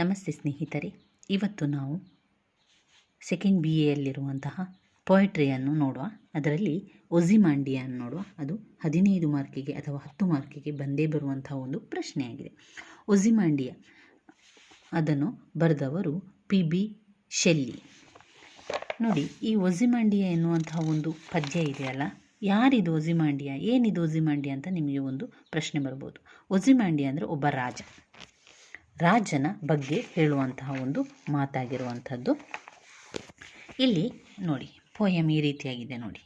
ನಮಸ್ತೆ ಸ್ನೇಹಿತರೆ. ಇವತ್ತು ನಾವು ಸೆಕೆಂಡ್ ಬಿ ಎಯಲ್ಲಿರುವಂತಹ ಪೊಯಟ್ರಿಯನ್ನು ನೋಡುವ, ಅದರಲ್ಲಿ ಒಜಿಮಾಂಡಿಯನ್ನು ನೋಡುವ, ಅದು ಹದಿನೈದು ಮಾರ್ಕಿಗೆ ಅಥವಾ ಹತ್ತು ಮಾರ್ಕಿಗೆ ಬಂದೇ ಬರುವಂತಹ ಒಂದು ಪ್ರಶ್ನೆಯಾಗಿದೆ. ಒಜಿಮಾಂಡಿಯ ಅದನ್ನು ಬರೆದವರು ಪಿ ಬಿ ಶೆಲ್ಲಿ. ನೋಡಿ, ಈ ಒಜಿಮಾಂಡಿಯ ಎನ್ನುವಂತಹ ಒಂದು ಪದ್ಯ ಇದೆಯಲ್ಲ, ಯಾರಿದು ಒಜಿಮಾಂಡಿಯ ಏನಿದು ಒಜಿಮಾಂಡಿಯ ಅಂತ ನಿಮಗೆ ಒಂದು ಪ್ರಶ್ನೆ ಬರ್ಬೋದು. ಒಜಿಮಾಂಡಿಯ ಅಂದರೆ ಒಬ್ಬ ರಾಜ. ರಾಜನ ಬಗ್ಗೆ ಹೇಳುವಂತಹ ಒಂದು ಮಾತಾಗಿರುವಂಥದ್ದು. ಇಲ್ಲಿ ನೋಡಿ ಪೋಯಮ್ ಈ ರೀತಿಯಾಗಿದೆ ನೋಡಿ.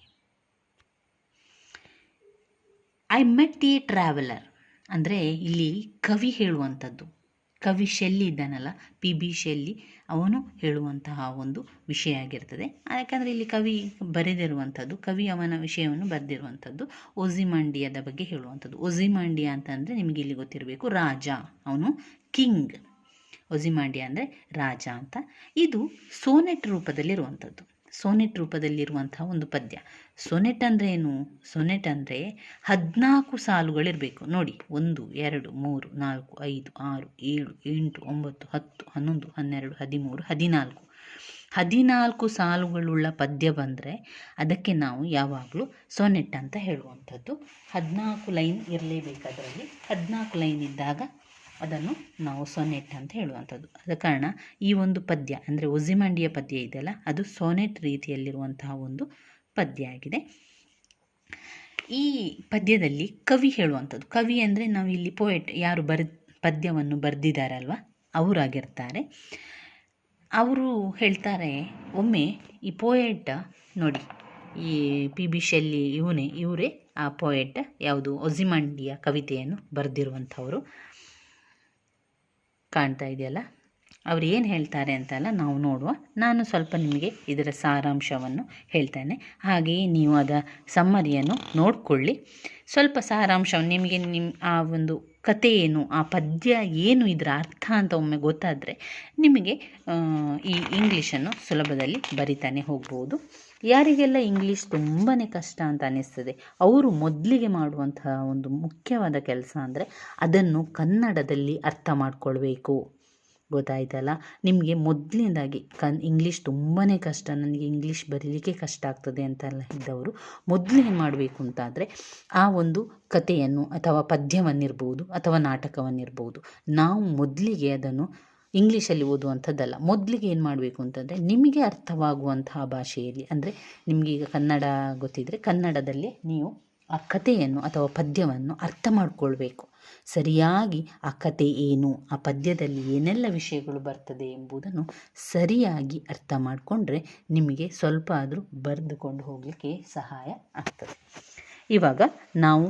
ಐ ಮೆಟ್ ಎ ಟ್ರಾವೆಲರ್ ಅಂದರೆ ಇಲ್ಲಿ ಕವಿ ಹೇಳುವಂಥದ್ದು. ಕವಿ ಶೆಲ್ಲಿ ಇದ್ದಾನಲ್ಲ, ಪಿ ಬಿ ಶೆಲ್ಲಿ, ಅವನು ಹೇಳುವಂತಹ ಒಂದು ವಿಷಯ ಆಗಿರ್ತದೆ. ಯಾಕಂದರೆ ಇಲ್ಲಿ ಕವಿ ಬರೆದಿರುವಂಥದ್ದು, ಕವಿ ಅವನ ವಿಷಯವನ್ನು ಬರೆದಿರುವಂಥದ್ದು ಒಜಿಮಾಂಡಿಯದ ಬಗ್ಗೆ ಹೇಳುವಂಥದ್ದು. ಅಂತ ಅಂತಂದರೆ ನಿಮಗೆ ಇಲ್ಲಿ ಗೊತ್ತಿರಬೇಕು, ರಾಜ. ಅವನು ಕಿಂಗ್ ಒಜಿಮಾಂಡಿಯಾ ಅಂದರೆ ರಾಜ ಅಂತ. ಇದು ಸೋನೆಟ್ ರೂಪದಲ್ಲಿರುವಂಥದ್ದು. ಸೋನೆಟ್ ರೂಪದಲ್ಲಿರುವಂತಹ ಒಂದು ಪದ್ಯ. ಸೊನೆಟ್ ಅಂದರೆ ಏನು? ಸೊನೆಟ್ ಅಂದರೆ ಹದಿನಾಲ್ಕು ಸಾಲುಗಳಿರಬೇಕು. ನೋಡಿ, ಒಂದು, ಎರಡು, ಮೂರು, ನಾಲ್ಕು, ಐದು, ಆರು, ಏಳು, ಎಂಟು, ಒಂಬತ್ತು, ಹತ್ತು, ಹನ್ನೊಂದು, ಹನ್ನೆರಡು, ಹದಿಮೂರು, ಹದಿನಾಲ್ಕು. ಹದಿನಾಲ್ಕು ಸಾಲುಗಳುಳ್ಳ ಪದ್ಯ ಬಂದರೆ ಅದಕ್ಕೆ ನಾವು ಯಾವಾಗಲೂ ಸೊನೆಟ್ ಅಂತ ಹೇಳುವಂಥದ್ದು. ಹದಿನಾಲ್ಕು ಲೈನ್ ಇರಲೇಬೇಕು ಅದರಲ್ಲಿ. ಹದಿನಾಲ್ಕು ಲೈನ್ ಇದ್ದಾಗ ಅದನ್ನು ನಾವು ಸೊನೆಟ್ ಅಂತ ಹೇಳುವಂಥದ್ದು. ಆದ ಕಾರಣ ಈ ಒಂದು ಪದ್ಯ, ಅಂದರೆ ಒಜಿಮಂಡಿಯ ಪದ್ಯ ಇದೆಯಲ್ಲ, ಅದು ಸೊನೆಟ್ ರೀತಿಯಲ್ಲಿರುವಂತಹ ಒಂದು ಪದ್ಯ ಆಗಿದೆ. ಈ ಪದ್ಯದಲ್ಲಿ ಕವಿ ಹೇಳುವಂಥದ್ದು. ಕವಿ ಅಂದರೆ ನಾವು ಇಲ್ಲಿ ಪೋಯೆಟ್ ಯಾರು ಬರ್, ಪದ್ಯವನ್ನು ಬರೆದಿದ್ದಾರಲ್ವ ಅವರಾಗಿರ್ತಾರೆ. ಅವರು ಹೇಳ್ತಾರೆ, ಒಮ್ಮೆ ಈ ಪೋಯೆಟ್ ನೋಡಿ, ಈ ಪಿ ಬಿ ಶೆಲ್ಲಿ ಇವನೇ, ಇವರೇ ಆ ಪೋಯೆಟ್ ಯಾವುದು, ಒಜಿಮಂಡಿಯ ಕವಿತೆಯನ್ನು ಬರೆದಿರುವಂಥವರು. ಕಾಣ್ತಾ ಇದೆಯಲ್ಲ? ಅವ್ರು ಏನು ಹೇಳ್ತಾರೆ ಅಂತೆಲ್ಲ ನಾವು ನೋಡುವ. ನಾನು ಸ್ವಲ್ಪ ನಿಮಗೆ ಇದರ ಸಾರಾಂಶವನ್ನು ಹೇಳ್ತೇನೆ. ಹಾಗೆಯೇ ನೀವು ಅದ ಸಮ್ಮರಿಯನ್ನು ನೋಡಿಕೊಳ್ಳಿ. ಸ್ವಲ್ಪ ಸಾರಾಂಶವನ್ನು ನಿಮಗೆ ನಿಮ್ಮ ಆ ಒಂದು ಕತೆ ಏನು, ಆ ಪದ್ಯ ಏನು ಇದರ ಅರ್ಥ ಅಂತ ಒಮ್ಮೆ ಗೊತ್ತಾದರೆ ನಿಮಗೆ ಈ ಇಂಗ್ಲೀಷನ್ನು ಸುಲಭದಲ್ಲಿ ಬರಿತಾನೆ ಹೋಗ್ಬೋದು. ಯಾರಿಗೆಲ್ಲ ಇಂಗ್ಲೀಷ್ ತುಂಬಾ ಕಷ್ಟ ಅಂತ ಅನ್ನಿಸ್ತದೆ, ಅವರು ಮೊದಲಿಗೆ ಮಾಡುವಂತಹ ಒಂದು ಮುಖ್ಯವಾದ ಕೆಲಸ ಅಂದರೆ ಅದನ್ನು ಕನ್ನಡದಲ್ಲಿ ಅರ್ಥ ಮಾಡಿಕೊಳ್ಬೇಕು. ಗೊತ್ತಾಯ್ತಲ್ಲ? ನಿಮಗೆ ಮೊದಲಿಂದಾಗಿ ಕನ್ ಇಂಗ್ಲೀಷ್ ತುಂಬಾ ಕಷ್ಟ, ನನಗೆ ಇಂಗ್ಲೀಷ್ ಬರೀಲಿಕ್ಕೆ ಕಷ್ಟ ಆಗ್ತದೆ ಅಂತೆಲ್ಲ ಇದ್ದವರು ಮೊದಲು ಏನು ಮಾಡಬೇಕು ಅಂತಾದರೆ ಆ ಒಂದು ಕಥೆಯನ್ನು ಅಥವಾ ಪದ್ಯವನ್ನಿರ್ಬೋದು ಅಥವಾ ನಾಟಕವನ್ನಿರ್ಬೋದು, ನಾವು ಮೊದಲಿಗೆ ಅದನ್ನು ಇಂಗ್ಲೀಷಲ್ಲಿ ಓದುವಂಥದ್ದಲ್ಲ. ಮೊದಲಿಗೆ ಏನು ಮಾಡಬೇಕು ಅಂತಂದರೆ ನಿಮಗೆ ಅರ್ಥವಾಗುವಂತಹ ಭಾಷೆಯಲ್ಲಿ ಅಂದರೆ ನಿಮಗೀಗ ಕನ್ನಡ ಗೊತ್ತಿದ್ದರೆ ಕನ್ನಡದಲ್ಲಿ ನೀವು ಆ ಕಥೆಯನ್ನು ಅಥವಾ ಪದ್ಯವನ್ನು ಅರ್ಥ ಮಾಡಿಕೊಳ್ಬೇಕು. ಸರಿಯಾಗಿ ಆ ಕತೆ ಏನು, ಆ ಪದ್ಯದಲ್ಲಿ ಏನೆಲ್ಲ ವಿಷಯಗಳು ಬರ್ತದೆ ಎಂಬುದನ್ನು ಸರಿಯಾಗಿ ಅರ್ಥ ಮಾಡಿಕೊಂಡ್ರೆ ನಿಮಗೆ ಸ್ವಲ್ಪ ಆದರೂ ಬರೆದುಕೊಂಡು ಹೋಗಲಿಕ್ಕೆ ಸಹಾಯ ಆಗ್ತದೆ. ಇವಾಗ ನಾವು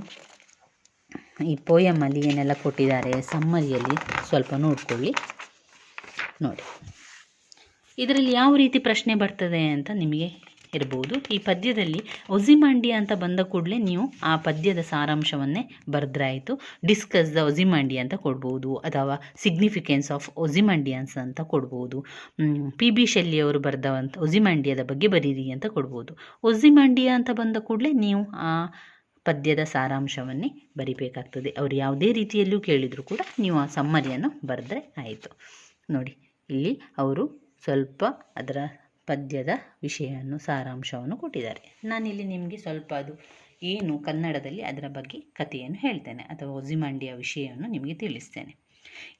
ಈ ಪೋಯಮಲ್ಲಿ ಏನೆಲ್ಲ ಕೊಟ್ಟಿದ್ದಾರೆ ಸಮ್ಮರಿಯಲ್ಲಿ ಸ್ವಲ್ಪ ನೋಡ್ಕೊಳ್ಳಿ. ನೋಡಿ. ಇದರಲ್ಲಿ ಯಾವ ರೀತಿ ಪ್ರಶ್ನೆ ಬರ್ತದೆ ಅಂತ ನಿಮಗೆ ಇರ್ಬೋದು. ಈ ಪದ್ಯದಲ್ಲಿ ಒಜಿಮಾಂಡಿ ಅಂತ ಬಂದ ಕೂಡಲೇ ನೀವು ಆ ಪದ್ಯದ ಸಾರಾಂಶವನ್ನೇ ಬರೆದ್ರಾಯಿತು. ಡಿಸ್ಕಸ್ ದ ಒಜಿಮಾಂಡಿ ಅಂತ ಕೊಡ್ಬೋದು, ಅಥವಾ ಸಿಗ್ನಿಫಿಕೆನ್ಸ್ ಆಫ್ ಒಜಿಮಾಂಡಿಯನ್ಸ್ ಅಂತ ಕೊಡ್ಬೋದು. ಪಿ ಬಿ ಶೆಲ್ಲಿಯವರು ಬರೆದವಂಥ ಒಝಿಮಾಂಡಿಯಾದ ಬಗ್ಗೆ ಬರೀರಿ ಅಂತ ಕೊಡ್ಬೋದು. ಒಝಿಮಾಂಡಿಯಾ ಅಂತ ಬಂದ ಕೂಡಲೇ ನೀವು ಆ ಪದ್ಯದ ಸಾರಾಂಶವನ್ನೇ ಬರಿಬೇಕಾಗ್ತದೆ. ಅವರು ಯಾವುದೇ ರೀತಿಯಲ್ಲೂ ಕೇಳಿದರೂ ಕೂಡ ನೀವು ಆ ಸಮ್ಮರಿಯನ್ನು ಬರೆದ್ರೆ ಆಯಿತು. ನೋಡಿ ಇಲ್ಲಿ ಅವರು ಸ್ವಲ್ಪ ಅದರ ಪದ್ಯದ ವಿಷಯವನ್ನು, ಸಾರಾಂಶವನ್ನು ಕೊಟ್ಟಿದ್ದಾರೆ. ನಾನಿಲ್ಲಿ ನಿಮಗೆ ಸ್ವಲ್ಪ ಅದು ಏನು ಕನ್ನಡದಲ್ಲಿ ಅದರ ಬಗ್ಗೆ ಕಥೆಯನ್ನು ಹೇಳ್ತೇನೆ ಅಥವಾ ಒಜಿಮಾಂಡಿಯ ವಿಷಯವನ್ನು ನಿಮಗೆ ತಿಳಿಸ್ತೇನೆ.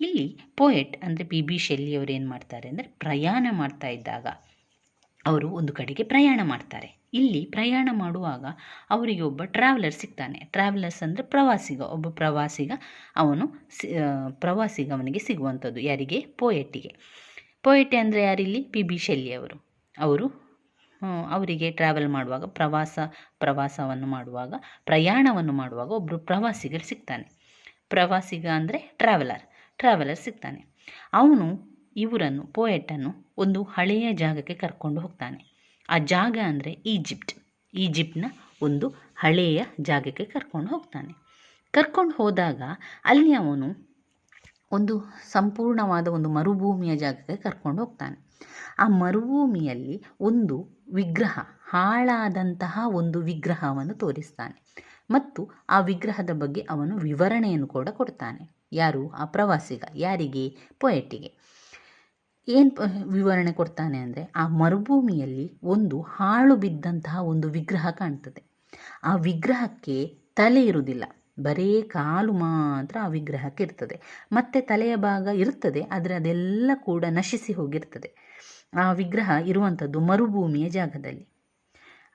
ಇಲ್ಲಿ ಪೋಯೆಟ್ ಅಂದರೆ ಪಿ ಬಿ ಶೆಲ್ಲಿಯವರು ಏನು ಮಾಡ್ತಾರೆ ಅಂದರೆ ಪ್ರಯಾಣ ಮಾಡ್ತಾ ಇದ್ದಾಗ ಅವರು ಒಂದು ಕಡೆಗೆ ಪ್ರಯಾಣ ಮಾಡ್ತಾರೆ. ಇಲ್ಲಿ ಪ್ರಯಾಣ ಮಾಡುವಾಗ ಅವರಿಗೆ ಒಬ್ಬ ಟ್ರಾವೆಲರ್ ಸಿಗ್ತಾನೆ. ಟ್ರಾವೆಲರ್ಸ್ ಅಂದರೆ ಪ್ರವಾಸಿಗ, ಒಬ್ಬ ಪ್ರವಾಸಿಗ ಅವನು ಪ್ರವಾಸಿಗ ಅವನಿಗೆ ಸಿಗುವಂಥದ್ದು, ಯಾರಿಗೆ? ಪೋಯೆಟ್ಟಿಗೆ. ಪೋಯೆಟ್ ಅಂದರೆ ಯಾರಿಲ್ಲಿ? ಪಿ ಬಿ ಶೆಲ್ಲಿಯವರು. ಅವರು ಅವರಿಗೆ ಟ್ರಾವೆಲ್ ಮಾಡುವಾಗ, ಪ್ರವಾಸ, ಪ್ರವಾಸವನ್ನು ಮಾಡುವಾಗ, ಪ್ರಯಾಣವನ್ನು ಮಾಡುವಾಗ ಒಬ್ಬರು ಪ್ರವಾಸಿಗರು ಸಿಗ್ತಾನೆ. ಪ್ರವಾಸಿಗ ಅಂದರೆ ಟ್ರಾವೆಲರ್ ಟ್ರಾವೆಲರ್ ಸಿಗ್ತಾನೆ. ಅವನು, ಇವರನ್ನು ಪೋಯೆಟನ್ನು ಒಂದು ಹಳೆಯ ಜಾಗಕ್ಕೆ ಕರ್ಕೊಂಡು ಹೋಗ್ತಾನೆ. ಆ ಜಾಗ ಅಂದರೆ ಈಜಿಪ್ಟ್. ಈಜಿಪ್ಟ್ನ ಒಂದು ಹಳೆಯ ಜಾಗಕ್ಕೆ ಕರ್ಕೊಂಡು ಹೋಗ್ತಾನೆ. ಕರ್ಕೊಂಡು ಹೋದಾಗ ಅಲ್ಲಿ ಅವನು ಒಂದು ಸಂಪೂರ್ಣವಾದ ಒಂದು ಮರುಭೂಮಿಯ ಜಾಗಕ್ಕೆ ಕರ್ಕೊಂಡು ಹೋಗ್ತಾನೆ. ಆ ಮರುಭೂಮಿಯಲ್ಲಿ ಒಂದು ವಿಗ್ರಹ, ಹಾಳಾದಂತಹ ಒಂದು ವಿಗ್ರಹವನ್ನು ತೋರಿಸ್ತಾನೆ ಮತ್ತು ಆ ವಿಗ್ರಹದ ಬಗ್ಗೆ ಅವನು ವಿವರಣೆಯನ್ನು ಕೂಡ ಕೊಡ್ತಾನೆ. ಯಾರು? ಆ ಪ್ರವಾಸಿಗ. ಯಾರಿಗೆ? ಪೊಯೆಟ್ಟಿಗೆ ಏನು ವಿವರಣೆ ಕೊಡ್ತಾನೆ ಅಂದರೆ ಆ ಮರುಭೂಮಿಯಲ್ಲಿ ಒಂದು ಹಾಳು ಬಿದ್ದಂತಹ ಒಂದು ವಿಗ್ರಹ ಕಾಣ್ತದೆ. ಆ ವಿಗ್ರಹಕ್ಕೆ ತಲೆ ಇರುವುದಿಲ್ಲ. ಬರೀ ಕಾಲು ಮಾತ್ರ ಆ ವಿಗ್ರಹಕ್ಕೆ ಇರ್ತದೆ. ಮತ್ತೆ ತಲೆಯ ಭಾಗ ಇರ್ತದೆ, ಆದರೆ ಅದೆಲ್ಲ ಕೂಡ ನಶಿಸಿ ಹೋಗಿರ್ತದೆ. ಆ ವಿಗ್ರಹ ಇರುವಂಥದ್ದು ಮರುಭೂಮಿಯ ಜಾಗದಲ್ಲಿ.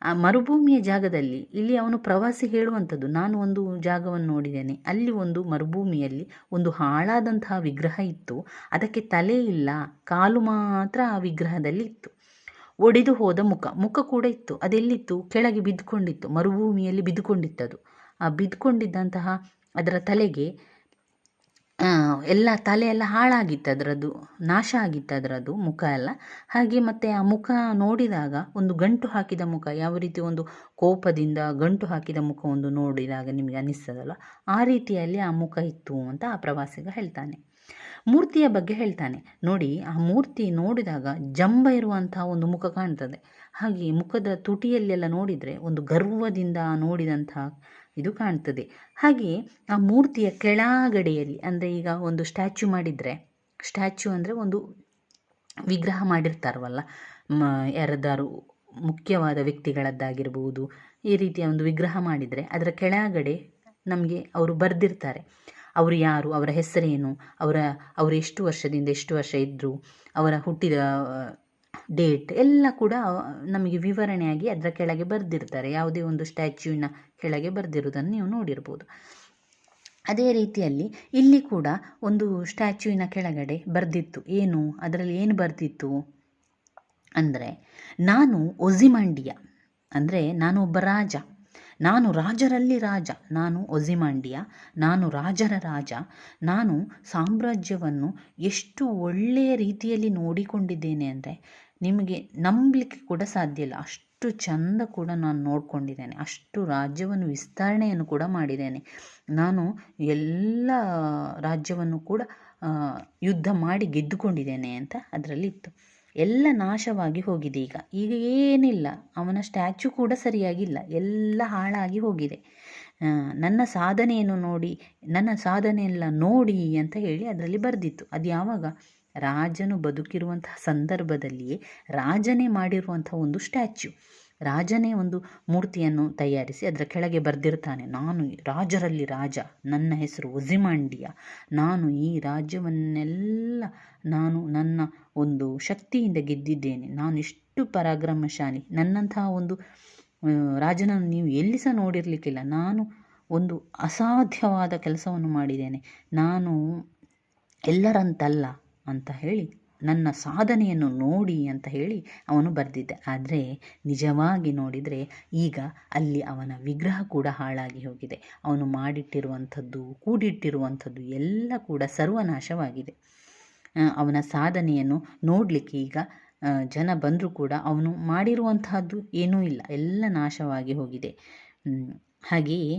ಆ ಮರುಭೂಮಿಯ ಜಾಗದಲ್ಲಿ ಇಲ್ಲಿ ಅವನು ಪ್ರವಾಸಿ ಹೇಳುವಂಥದ್ದು. ನಾನು ಒಂದು ಜಾಗವನ್ನು ನೋಡಿದ್ದೇನೆ. ಅಲ್ಲಿ ಒಂದು ಮರುಭೂಮಿಯಲ್ಲಿ ಒಂದು ಹಾಳಾದಂತಹ ವಿಗ್ರಹ ಇತ್ತು. ಅದಕ್ಕೆ ತಲೆ ಇಲ್ಲ. ಕಾಲು ಮಾತ್ರ ಆ ವಿಗ್ರಹದಲ್ಲಿ ಇತ್ತು. ಒಡೆದು ಹೋದ ಮುಖ. ಮುಖ ಕೂಡ ಇತ್ತು. ಅದೆಲ್ಲಿತ್ತು? ಕೆಳಗೆ ಬಿದ್ದುಕೊಂಡಿತ್ತು. ಮರುಭೂಮಿಯಲ್ಲಿ ಬಿದ್ದುಕೊಂಡಿತ್ತದು. ಆ ಬಿದ್ದುಕೊಂಡಿದ್ದಂತಹ ಅದರ ತಲೆಗೆ ಎಲ್ಲ ತಲೆ ಎಲ್ಲ ಹಾಳಾಗಿತ್ತು ಅದರದ್ದು, ನಾಶ ಆಗಿತ್ತು ಅದರದ್ದು ಮುಖ ಎಲ್ಲ. ಹಾಗೆ ಮತ್ತೆ ಆ ಮುಖ ನೋಡಿದಾಗ, ಒಂದು ಗಂಟು ಹಾಕಿದ ಮುಖ, ಯಾವ ರೀತಿ ಒಂದು ಕೋಪದಿಂದ ಗಂಟು ಹಾಕಿದ ಮುಖ ಒಂದು ನೋಡಿದಾಗ ನಿಮಗೆ ಅನ್ನಿಸ್ತದಲ್ಲ ಆ ರೀತಿಯಲ್ಲಿ ಆ ಮುಖ ಇತ್ತು ಅಂತ ಆ ಪ್ರವಾಸಿಗ ಹೇಳ್ತಾನೆ. ಮೂರ್ತಿಯ ಬಗ್ಗೆ ಹೇಳ್ತಾನೆ. ನೋಡಿ, ಆ ಮೂರ್ತಿ ನೋಡಿದಾಗ ಜಂಬ ಇರುವಂತಹ ಒಂದು ಮುಖ ಕಾಣ್ತದೆ. ಹಾಗೆ ಮುಖದ ತುಟಿಯಲ್ಲೆಲ್ಲ ನೋಡಿದರೆ, ಒಂದು ಗರ್ವದಿಂದ ನೋಡಿದಂತಹ ಇದು ಕಾಣ್ತದೆ. ಹಾಗೆ ಆ ಮೂರ್ತಿಯ ಕೆಳಗಡೆಯಲ್ಲಿ, ಅಂದರೆ ಈಗ ಒಂದು ಸ್ಟ್ಯಾಚ್ಯು ಮಾಡಿದರೆ, ಸ್ಟ್ಯಾಚು ಅಂದರೆ ಒಂದು ವಿಗ್ರಹ ಮಾಡಿರ್ತಾರವಲ್ಲ, ಮ, ಯಾರದ್ದಾರು ಮುಖ್ಯವಾದ ವ್ಯಕ್ತಿಗಳದ್ದಾಗಿರ್ಬೋದು, ಈ ರೀತಿಯ ಒಂದು ವಿಗ್ರಹ ಮಾಡಿದರೆ ಅದರ ಕೆಳಗಡೆ ನಮಗೆ ಅವರು ಬರೆದಿರ್ತಾರೆ. ಅವರು ಯಾರು, ಅವರ ಹೆಸರೇನು, ಅವರ, ಅವರು ಎಷ್ಟು ವರ್ಷದಿಂದ ಎಷ್ಟು ವರ್ಷ ಇದ್ದರು ಅವರ ಹುಟ್ಟಿದ ಡೇಟ್, ಎಲ್ಲ ಕೂಡ ನಮಗೆ ವಿವರಣೆಯಾಗಿ ಅದರ ಕೆಳಗೆ ಬರೆದಿರ್ತಾರೆ. ಯಾವುದೇ ಒಂದು ಸ್ಟ್ಯಾಚ್ಯೂವಿನ ಕೆಳಗೆ ಬರೆದಿರುವುದನ್ನು ನೀವು ನೋಡಿರ್ಬೋದು. ಅದೇ ರೀತಿಯಲ್ಲಿ ಇಲ್ಲಿ ಕೂಡ ಒಂದು ಸ್ಟ್ಯಾಚ್ಯೂವಿನ ಕೆಳಗಡೆ ಬರೆದಿತ್ತು. ಏನು? ಅದರಲ್ಲಿ ಏನು ಬರೆದಿತ್ತು? ಅಂದರೆ ನಾನು ಒಜಿಮಾಂಡಿಯ ಅಂದರೆ ನಾನು ಒಬ್ಬ ರಾಜ. ನಾನು ರಾಜರಲ್ಲಿ ರಾಜ. ನಾನು ಒಜಿಮಾಂಡಿಯ ನಾನು ರಾಜರ ರಾಜ. ನಾನು ಸಾಮ್ರಾಜ್ಯವನ್ನು ಎಷ್ಟು ಒಳ್ಳೆಯ ರೀತಿಯಲ್ಲಿ ನೋಡಿಕೊಂಡಿದ್ದೇನೆ ಅಂದರೆ ನಿಮಗೆ ನಂಬಲಿಕ್ಕೆ ಕೂಡ ಸಾಧ್ಯ ಇಲ್ಲ. ಅಷ್ಟು ಚಂದ ಕೂಡ ನಾನು ನೋಡಿಕೊಂಡಿದ್ದೇನೆ. ಅಷ್ಟು ರಾಜ್ಯವನ್ನು ವಿಸ್ತರಣೆಯನ್ನು ಕೂಡ ಮಾಡಿದ್ದೇನೆ. ನಾನು ಎಲ್ಲ ರಾಜ್ಯವನ್ನು ಕೂಡ ಯುದ್ಧ ಮಾಡಿ ಗೆದ್ದುಕೊಂಡಿದ್ದೇನೆ ಅಂತ ಅದರಲ್ಲಿ ಇತ್ತು. ಎಲ್ಲ ನಾಶವಾಗಿ ಹೋಗಿದೆ ಈಗ. ಈಗ ಏನಿಲ್ಲ. ಅವನ ಸ್ಟ್ಯಾಚ್ಯೂ ಕೂಡ ಸರಿಯಾಗಿಲ್ಲ. ಎಲ್ಲ ಹಾಳಾಗಿ ಹೋಗಿದೆ. ನನ್ನ ಸಾಧನೆಯನ್ನು ನೋಡಿ, ನನ್ನ ಸಾಧನೆಯೆಲ್ಲ ನೋಡಿ ಅಂತ ಹೇಳಿ ಅದರಲ್ಲಿ ಬರೆದಿತ್ತು. ಅದು ಯಾವಾಗ ರಾಜನು ಬದುಕಿರುವಂತಹ ಸಂದರ್ಭದಲ್ಲಿಯೇ ರಾಜನೇ ಮಾಡಿರುವಂಥ ಒಂದು ಸ್ಟ್ಯಾಚ್ಯೂ. ರಾಜನೇ ಒಂದು ಮೂರ್ತಿಯನ್ನು ತಯಾರಿಸಿ ಅದರ ಕೆಳಗೆ ಬರೆದಿರ್ತಾನೆ. ನಾನು ರಾಜರಲ್ಲಿ ರಾಜ, ನನ್ನ ಹೆಸರು ಒಜಿಮಾಂಡಿಯ ನಾನು ಈ ರಾಜ್ಯವನ್ನೆಲ್ಲ ನಾನು ನನ್ನ ಒಂದು ಶಕ್ತಿಯಿಂದ ಗೆದ್ದಿದ್ದೇನೆ. ನಾನು ಇಷ್ಟು ಪರಾಕ್ರಮಶಾಲಿ. ನನ್ನಂತಹ ಒಂದು ರಾಜನನ್ನು ನೀವು ಎಲ್ಲಿ ಸಹ ನೋಡಿರಲಿಕ್ಕಿಲ್ಲ. ನಾನು ಒಂದು ಅಸಾಧ್ಯವಾದ ಕೆಲಸವನ್ನು ಮಾಡಿದ್ದೇನೆ. ನಾನು ಎಲ್ಲರಂತಲ್ಲ ಅಂತ ಹೇಳಿ, ನನ್ನ ಸಾಧನೆಯನ್ನು ನೋಡಿ ಅಂತ ಹೇಳಿ ಅವನು ಬರೆದಿದ್ದ. ಆದರೆ ನಿಜವಾಗಿ ನೋಡಿದರೆ ಈಗ ಅಲ್ಲಿ ಅವನ ವಿಗ್ರಹ ಕೂಡ ಹಾಳಾಗಿ ಹೋಗಿದೆ. ಅವನು ಮಾಡಿಟ್ಟಿರುವಂಥದ್ದು, ಕೂಡಿಟ್ಟಿರುವಂಥದ್ದು ಎಲ್ಲ ಕೂಡ ಸರ್ವನಾಶವಾಗಿದೆ. ಅವನ ಸಾಧನೆಯನ್ನು ನೋಡಲಿಕ್ಕೆ ಈಗ ಜನ ಬಂದರೂ ಕೂಡ ಅವನು ಮಾಡಿರುವಂತಹದ್ದು ಏನೂ ಇಲ್ಲ. ಎಲ್ಲ ನಾಶವಾಗಿ ಹೋಗಿದೆ. ಹಾಗೆಯೇ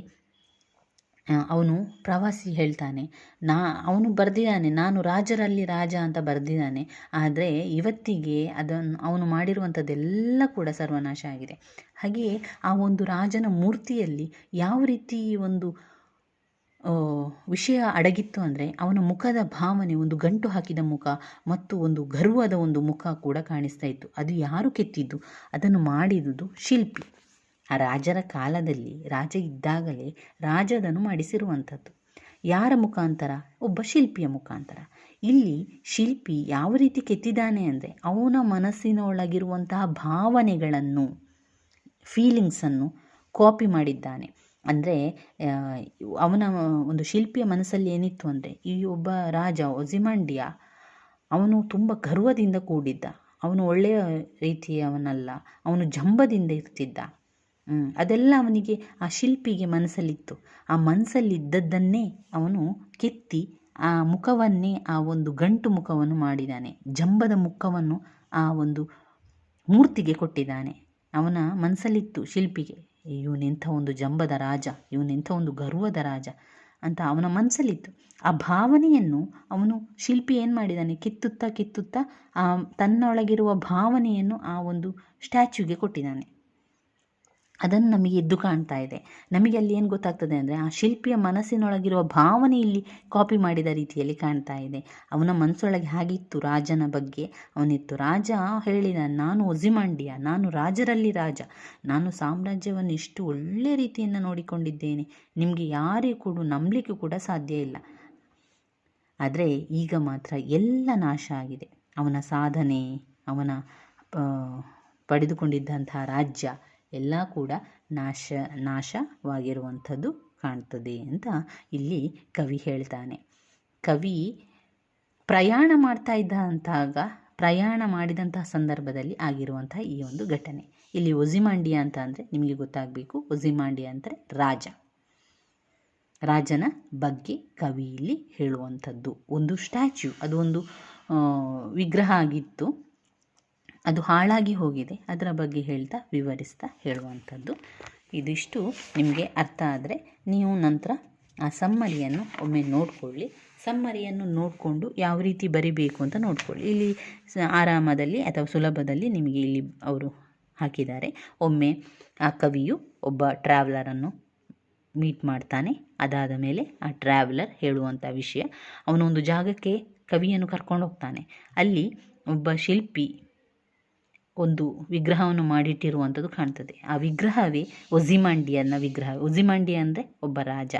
ಅವನು ಪ್ರವಾಸಿ ಹೇಳ್ತಾನೆ. ನಾ, ಅವನು ಬರೆದಿದ್ದಾನೆ. ನಾನು ರಾಜರಲ್ಲಿ ರಾಜ ಅಂತ ಬರೆದಿದ್ದಾನೆ. ಆದರೆ ಇವತ್ತಿಗೆ ಅದನ್ನು ಅವನು ಮಾಡಿರುವಂಥದ್ದೆಲ್ಲ ಕೂಡ ಸರ್ವನಾಶ ಆಗಿದೆ. ಹಾಗೆಯೇ ಆ ಒಂದು ರಾಜನ ಮೂರ್ತಿಯಲ್ಲಿ ಯಾವ ರೀತಿ ಒಂದು ವಿಷಯ ಅಡಗಿತ್ತು ಅಂದರೆ ಅವನ ಮುಖದ ಭಾವನೆ, ಒಂದು ಗಂಟು ಹಾಕಿದ ಮುಖ ಮತ್ತು ಒಂದು ಗರ್ವದ ಒಂದು ಮುಖ ಕೂಡ ಕಾಣಿಸ್ತಾ ಇತ್ತು. ಅದು ಯಾರು ಕೆತ್ತಿದ್ದು? ಅದನ್ನು ಮಾಡಿದುದು ಶಿಲ್ಪಿ. ಆ ರಾಜರ ಕಾಲದಲ್ಲಿ ರಾಜ ಇದ್ದಾಗಲೇ ರಾಜದನ್ನು ಮಾಡಿಸಿರುವಂಥದ್ದು. ಯಾರ ಮುಖಾಂತರ? ಒಬ್ಬ ಶಿಲ್ಪಿಯ ಮುಖಾಂತರ. ಇಲ್ಲಿ ಶಿಲ್ಪಿ ಯಾವ ರೀತಿ ಕೆತ್ತಿದ್ದಾನೆ ಅಂದರೆ ಅವನ ಮನಸ್ಸಿನೊಳಗಿರುವಂತಹ ಭಾವನೆಗಳನ್ನು ಫೀಲಿಂಗ್ಸನ್ನು ಕಾಪಿ ಮಾಡಿದ್ದಾನೆ. ಅಂದರೆ ಅವನ ಒಂದು ಶಿಲ್ಪಿಯ ಮನಸ್ಸಲ್ಲಿ ಏನಿತ್ತು ಅಂದರೆ, ಈ ಒಬ್ಬ ರಾಜ ಒಜಿಮಾಂಡಿಯ ಅವನು ತುಂಬ ಗರ್ವದಿಂದ ಕೂಡಿದ್ದ. ಅವನು ಒಳ್ಳೆಯ ರೀತಿಯವನಲ್ಲ, ಅವನು ಜಂಬದಿಂದ ಇರ್ತಿದ್ದ. ಅದೆಲ್ಲ ಅವನಿಗೆ ಆ ಶಿಲ್ಪಿಗೆ ಮನಸ್ಸಲ್ಲಿತ್ತು. ಆ ಮನಸ್ಸಲ್ಲಿದ್ದದ್ದನ್ನೇ ಅವನು ಕೆತ್ತಿ ಆ ಮುಖವನ್ನೇ ಆ ಒಂದು ಗಂಟು ಮುಖವನ್ನು ಮಾಡಿದ್ದಾನೆ ಜಂಬದ ಮುಖವನ್ನು ಆ ಒಂದು ಮೂರ್ತಿಗೆ ಕೊಟ್ಟಿದ್ದಾನೆ. ಅವನ ಮನಸ್ಸಲ್ಲಿತ್ತು ಶಿಲ್ಪಿಗೆ, ಇವನೆಂಥ ಒಂದು ಜಂಬದ ರಾಜ, ಇವನೆಂಥ ಒಂದು ಗರ್ವದ ರಾಜ ಅಂತ ಅವನ ಮನಸ್ಸಲ್ಲಿತ್ತು. ಆ ಭಾವನೆಯನ್ನು ಅವನು ಶಿಲ್ಪಿ ಏನು ಮಾಡಿದ್ದಾನೆ ಕಿತ್ತುತ್ತಾ ಕಿತ್ತುತ್ತಾ ಆ ತನ್ನೊಳಗಿರುವ ಭಾವನೆಯನ್ನು ಆ ಒಂದು ಸ್ಟ್ಯಾಚ್ಯೂಗೆ ಕೊಟ್ಟಿದ್ದಾನೆ. ಅದನ್ನು ನಮಗೆ ಎದ್ದು ಕಾಣ್ತಾ ಇದೆ. ನಮಗೆ ಅಲ್ಲಿ ಏನು ಗೊತ್ತಾಗ್ತದೆ ಅಂದರೆ ಆ ಶಿಲ್ಪಿಯ ಮನಸ್ಸಿನೊಳಗಿರುವ ಭಾವನೆ ಇಲ್ಲಿ ಕಾಪಿ ಮಾಡಿದ ರೀತಿಯಲ್ಲಿ ಕಾಣ್ತಾ ಇದೆ. ಅವನ ಮನಸ್ಸೊಳಗೆ ಹಾಗಿತ್ತು ರಾಜನ ಬಗ್ಗೆ. ಅವನಿತ್ತು, ರಾಜ, ಹೇಳಿದ, ನಾನು ಒಜಿಮಾಂಡಿಯ ನಾನು ರಾಜರಲ್ಲಿ ರಾಜ. ನಾನು ಸಾಮ್ರಾಜ್ಯವನ್ನು ಇಷ್ಟು ಒಳ್ಳೆಯ ರೀತಿಯನ್ನು ನೋಡಿಕೊಂಡಿದ್ದೇನೆ. ನಿಮಗೆ ಯಾರಿಗೂ ಕೂಡ ನಂಬಲಿಕ್ಕೂ ಕೂಡ ಸಾಧ್ಯ ಇಲ್ಲ. ಆದರೆ ಈಗ ಮಾತ್ರ ಎಲ್ಲ ನಾಶ ಆಗಿದೆ. ಅವನ ಸಾಧನೆ, ಅವನ ಪಡೆದುಕೊಂಡಿದ್ದಂತಹ ರಾಜ್ಯ ಎಲ್ಲ ಕೂಡ ನಾಶ, ನಾಶವಾಗಿರುವಂಥದ್ದು ಕಾಣ್ತದೆ ಅಂತ ಇಲ್ಲಿ ಕವಿ ಹೇಳ್ತಾನೆ. ಕವಿ ಪ್ರಯಾಣ ಮಾಡ್ತಾ ಇದ್ದಂತಾಗ, ಪ್ರಯಾಣ ಮಾಡಿದಂತಹ ಸಂದರ್ಭದಲ್ಲಿ ಆಗಿರುವಂತಹ ಈ ಒಂದು ಘಟನೆ. ಇಲ್ಲಿ ಒಜಿಮಾಂಡಿಯ ಅಂತ ಅಂದರೆ ನಿಮಗೆ ಗೊತ್ತಾಗಬೇಕು, ಒಜಿಮಾಂಡಿಯ ಅಂದರೆ ರಾಜ. ರಾಜನ ಬಗ್ಗೆ ಕವಿ ಇಲ್ಲಿ ಹೇಳುವಂಥದ್ದು. ಒಂದು ಸ್ಟ್ಯಾಚ್ಯೂ, ಅದು ಒಂದು ವಿಗ್ರಹ ಆಗಿತ್ತು. ಅದು ಹಾಳಾಗಿ ಹೋಗಿದೆ. ಅದರ ಬಗ್ಗೆ ಹೇಳ್ತಾ ವಿವರಿಸ್ತಾ ಹೇಳುವಂಥದ್ದು. ಇದಿಷ್ಟು ನಿಮಗೆ ಅರ್ಥ ಆದರೆ ನೀವು ನಂತರ ಆ ಸಮ್ಮರಿಯನ್ನು ಒಮ್ಮೆ ನೋಡಿಕೊಳ್ಳಿ. ಸಮ್ಮರಿಯನ್ನು ನೋಡಿಕೊಂಡು ಯಾವ ರೀತಿ ಬರಿಬೇಕು ಅಂತ ನೋಡಿಕೊಳ್ಳಿ. ಇಲ್ಲಿ ಆರಾಮದಲ್ಲಿ ಅಥವಾ ಸುಲಭದಲ್ಲಿ ನಿಮಗೆ ಇಲ್ಲಿ ಅವರು ಹಾಕಿದ್ದಾರೆ. ಒಮ್ಮೆ ಆ ಕವಿಯು ಒಬ್ಬ ಟ್ರಾವೆಲರನ್ನು ಮೀಟ್ ಮಾಡ್ತಾನೆ. ಅದಾದ ಮೇಲೆ ಆ ಟ್ರಾವೆಲರ್ ಹೇಳುವಂಥ ವಿಷಯ. ಅವನೊಂದು ಜಾಗಕ್ಕೆ ಕವಿಯನ್ನು ಕರ್ಕೊಂಡು ಹೋಗ್ತಾನೆ. ಅಲ್ಲಿ ಒಬ್ಬ ಶಿಲ್ಪಿ ಒಂದು ವಿಗ್ರಹವನ್ನು ಮಾಡಿಟ್ಟಿರುವಂಥದ್ದು ಕಾಣ್ತದೆ. ಆ ವಿಗ್ರಹವೇ ಒಜಿಮಾಂಡಿಯನ್ನ ವಿಗ್ರಹ. ಒಜಿಮಾಂಡಿ ಅಂದರೆ ಒಬ್ಬ ರಾಜ,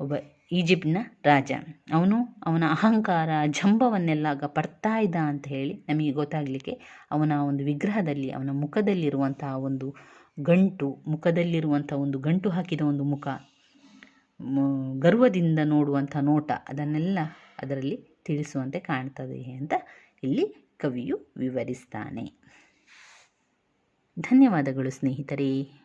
ಒಬ್ಬ ಈಜಿಪ್ಟ್ನ ರಾಜ. ಅವನು ಅವನ ಅಹಂಕಾರ, ಜಂಬವನ್ನೆಲ್ಲ ಆಗ ಪಡ್ತಾ ಇದ್ದ ಅಂತ ಹೇಳಿ ನಮಗೆ ಗೊತ್ತಾಗಲಿಕ್ಕೆ ಅವನ ಒಂದು ವಿಗ್ರಹದಲ್ಲಿ, ಅವನ ಮುಖದಲ್ಲಿರುವಂತಹ ಒಂದು ಗಂಟು, ಮುಖದಲ್ಲಿರುವಂಥ ಒಂದು ಗಂಟು ಹಾಕಿದ ಒಂದು ಮುಖ ಗರ್ವದಿಂದ ನೋಡುವಂಥ ನೋಟ, ಅದನ್ನೆಲ್ಲ ಅದರಲ್ಲಿ ತಿಳಿಸುವಂತೆ ಕಾಣ್ತದೆ ಅಂತ ಇಲ್ಲಿ ಕವಿಯು ವಿವರಿಸ್ತಾನೆ. ಧನ್ಯವಾದಗಳು ಸ್ನೇಹಿತರೇ.